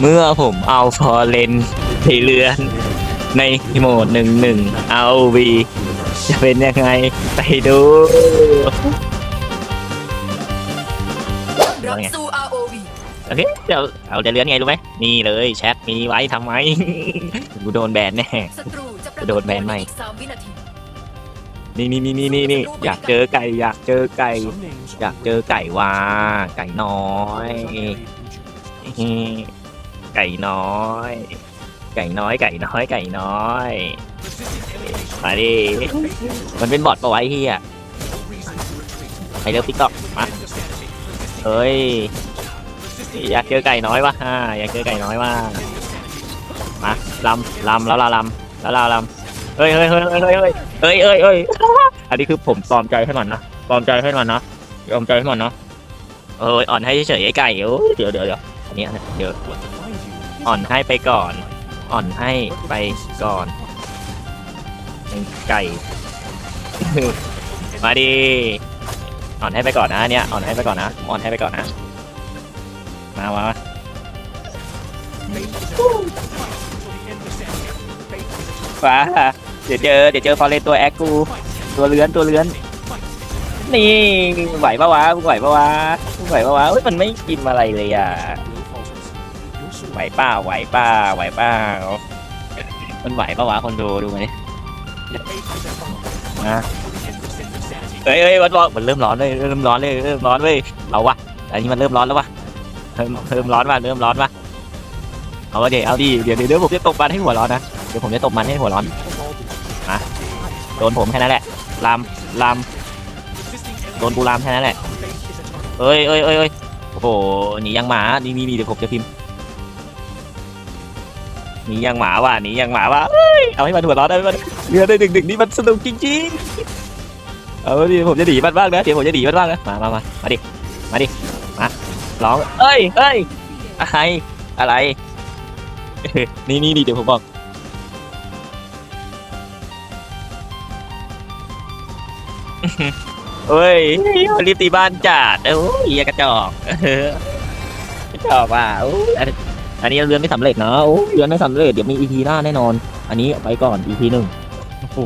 เมื่อผมเอาฟอร์เรนไปเรือนในโหมดหนึ่งหนึ่งเอาวีจะเป็นยังไงไปดูรับสู่ ROV โอเคเดี๋ยวเอาจะเลื้อนไงรู้ไหมนี่เลยแชทมีไว้ทำไม กูโดนแบนแน่ ศัตรูจะปรากฏโดนแบนไหมอีกสามวินาทีนี่นี่นี่นี่นี่นี่อยากเจอไก่ อยากเจอไก่ อยากเจอไก่ว่าไก่น้อย ไก่น้อย ไก่น้อย ไก่น้อย ไก่น้อยมาดิ มันเป็นบอทปะวะไอ้เฮียไปเร็วติ๊กต็อกมาเฮ้ย อยากเจอไก่น้อยวะฮ่าอยากเจอไก่น้อยว่ามาลำลำแล้วเราลำแล้วเราลำเฮ้ยเฮ้ยเฮ้ยเฮ้ยเฮ้ยเฮ้ยเฮ้ยเฮ้ยอันนี้คือผมปลอมใจให้มันนะปลอมใจให้มันนะยอมใจให้มันนะเอ้ยอ่อนให้เฉยๆไอ้ไก่โอ้เดี๋ยวเดี๋ยวเดี๋ยว อันนี้เดี๋ยวอ่อนให้ไปก่อน อ่อนให้ไปก่อนไอ้ไก่ มาดิอ่อนให้ไปก่อนนะเนี่ยอ่อนให้ไปก่อนนะอ่อนให้ไปก่อนนะ มาวะฟ้าเดี๋ยวเจอเดี๋ยวเจอฟอเรนตัวแอคกู ตัวเลื้อนตัวเลื้อน นี่ไหวปะวะไหวปะวะไหวปะวะเฮ้ยมันไม่กินอะไรเลยอะ ไหวเปล่าไหวเปล่าไหวเปล่ามันไหวปะวะคนดูดูมาดินะเฮ้ยเฮ้ยมันร้อนมันเริ่มร้อนเลยเริ่มร้อนเลยเริ่มร้อนเว้ยเอาวะอันนี้มันเริ่มร้อนแล้ววะเริ่มเริ่มร้อนว่ะเริ่มร้อนว่ะเอาวะเดี๋ยวเอาดิเดี๋ยวเดี๋ยวเดี๋ยวผมจะตบมันให้หัวร้อนนะเดี๋ยวผมจะตบมันให้หัวร้อนมาโดนผมแค่นั้นแหละลำลำโดนกูรามแค่นั้นแหละเอ้ยเอ้ยเอ้ยเอ้ยโอ้โหหนียังหมานี่นี่นี่เดี๋ยวผมจะพิมพ์ห นียังหมาว่ะหนียังหมาว่ะเอ้ยเอาให้มันหัวร้อนได้ไหมมันเรือได้ดึกดึกนี่มันสนุกจริงๆเอาดิผมจะหนีมันบ้างนะเดี๋ยวผมจะหนีมันบ้างนะมามามามาดิมาดิมาร้องเอ้ยเอ้ยอะไรอะไรนี่นี่นี่เดี๋ยวผมบอกเฮ้ยรีบตีบ้านจัดโอ้ยเหี้ยกระจอกกระจอกว่ะอ้ อันนี้เรือนไม่สำเร็จนะโอ้เรือนไม่สำเร็จเดี๋ยวมีอีพีหน้าแน่นอน อันนี้ไปก่อนอีพีหนึ่งโอ้โห